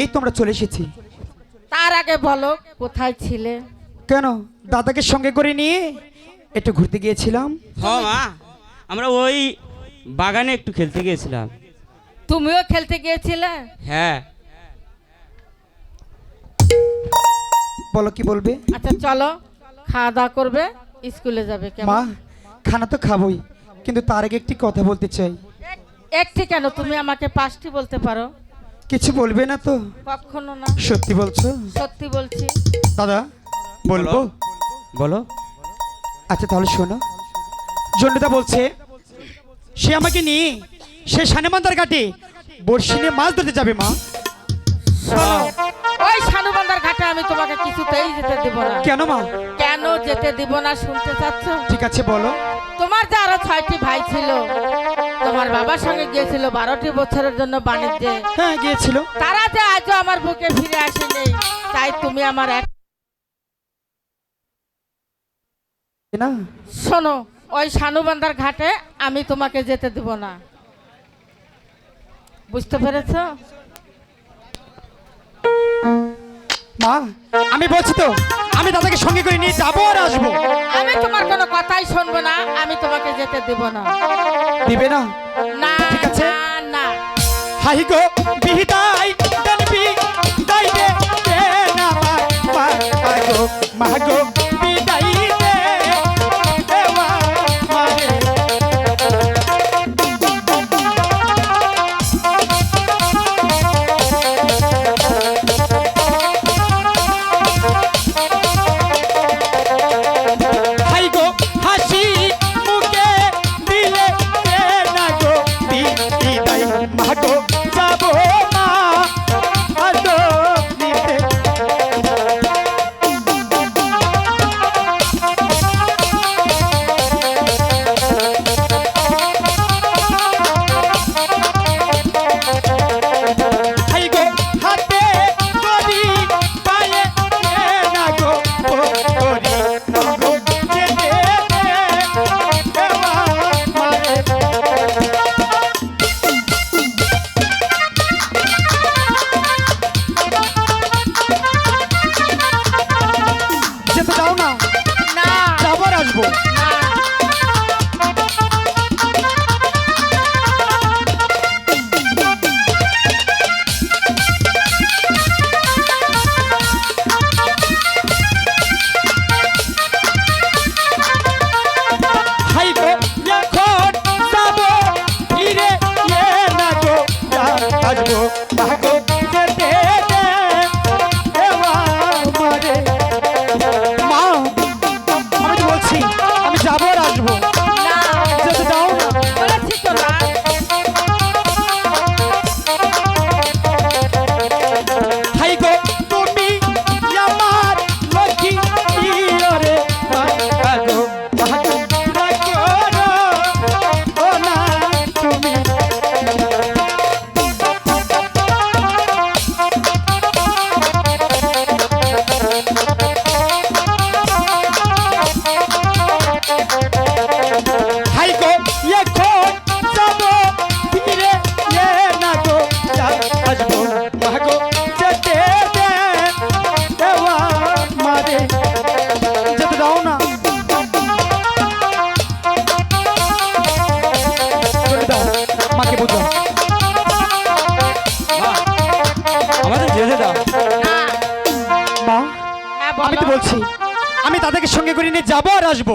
এই তোমরা চলে এসেছি। তার আগে বলো কোথায় ছিলে? কেন? দাদাকে সঙ্গে করে নিয়ে একটু ঘুরতে গিয়েছিলাম। হ মা। আমরা ওই বাগানে একটু খেলতে গিয়েছিলাম। তুমিও খেলতে গিয়েছিলে? হ্যাঁ। বলো কি বলবে? আচ্ছা চলো। খাওয়া দাওয়া করবে স্কুলে যাবে মা খানা তো খাবোই কিন্তু তার আগে একটি কথা বলতে চাই। একটি কেন? তুমি আমাকে পাঁচটি বলতে পারো। কিছু বলবে না তো? কখনো না। সত্যি বলছো? সত্যি বলছি। দাদা বলব? বলো। আচ্ছা তাহলে শোনো। জন্ডুদা বলছে সে আমাকে নিয়ে সে সানেমান্দার ঘাটে বড়শি নিয়ে মাছ ধরতে যাবে মা। শোনো। ওই সানুবান্দার ঘাটে আমি তোমাকে কিছুতেই যেতে দিব না। কেন মা? কেন যেতে দিব না শুনতে চাচ্ছ? ঠিক আছে বলো। তোমার যে আরও ছয়টি ভাই ছিল তোমার বাবার সঙ্গে গিয়েছিল বারোটি বছরের জন্য বাণিজ্যে। হ্যাঁ গিয়েছিল। তারা যে আজও আমার বুকে ফিরে আসেনি তাই তুমি আমার এক না? শোনো ওই সানুবান্দার ঘাটে আমি তোমাকে যেতে দেব না। বুঝতে পেরেছ? মা আমি বলছি তো আমি দাদাকে সঙ্গে করে নিয়ে যাব আর আসব? আমি তোমার কোনো কথাই শুনব না আমি তোমাকে যেতে দেব না। দিবে না? না ঠিক আছে। না, হাই গো বিহিতাই দানবি দাই দে দে না মা গো মা গো। মাকে আমাদের যেতে দাও। মা হ্যাঁ আমি তো বলো। বলছি আমি তাদেরকে সঙ্গে করে নিয়ে যাব আর আসব।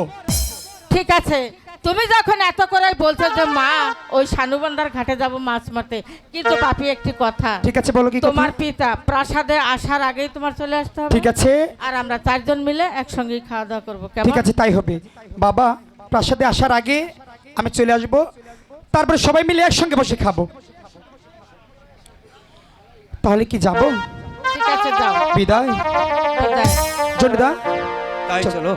ঠিক আছে। তুমি যখন এত করে বলছো যে মা ওই সানুবান্দার ঘাটে যাব মাছ মারতে কিন্তু পাপি একটি কথা। ঠিক আছে বলো কি তোমার পিতা প্রাসাদে আসার আগেই তোমার চলে আসতে হবে। ঠিক আছে। আর আমরা চারজন মিলে একসঙ্গেই খাওয়া দাওয়া করব। কেমন? ঠিক আছে তাই হবে। বাবা প্রাসাদে আসার আগে আমি চলে আসব। তারপরে সবাই মিলে একসঙ্গে বসে খাব। তাহলে কি যাব? ঠিক আছে যাও। বিদায়। জন্ডিদা জন্ডুদা তাই চলো।